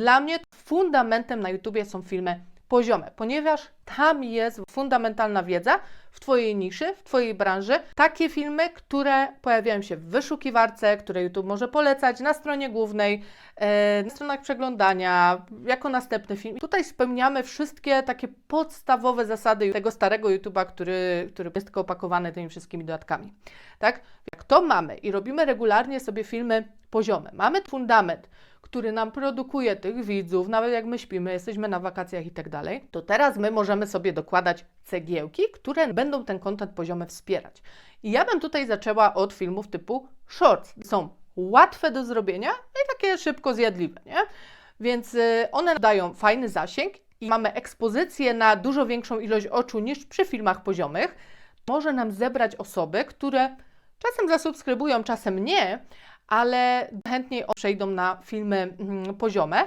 Dla mnie fundamentem na YouTubie są filmy. Poziome, ponieważ tam jest fundamentalna wiedza w Twojej niszy, w Twojej branży. Takie filmy, które pojawiają się w wyszukiwarce, które YouTube może polecać na stronie głównej, e, na stronach przeglądania, jako następny film. Tutaj spełniamy wszystkie takie podstawowe zasady tego starego YouTube'a, który, który jest tylko opakowany tymi wszystkimi dodatkami. Tak? Jak to mamy i robimy regularnie sobie filmy poziome, mamy fundament, który nam produkuje tych widzów, nawet jak my śpimy, jesteśmy na wakacjach i tak dalej, to teraz my możemy sobie dokładać cegiełki, które będą ten kontent poziomy wspierać. I ja bym tutaj zaczęła od filmów typu shorts. Są łatwe do zrobienia i takie szybko zjadliwe, nie? Więc y, one dają fajny zasięg i mamy ekspozycję na dużo większą ilość oczu niż przy filmach poziomych. Może nam zebrać osoby, które czasem zasubskrybują, czasem nie, ale chętniej przejdą na filmy mm, poziome,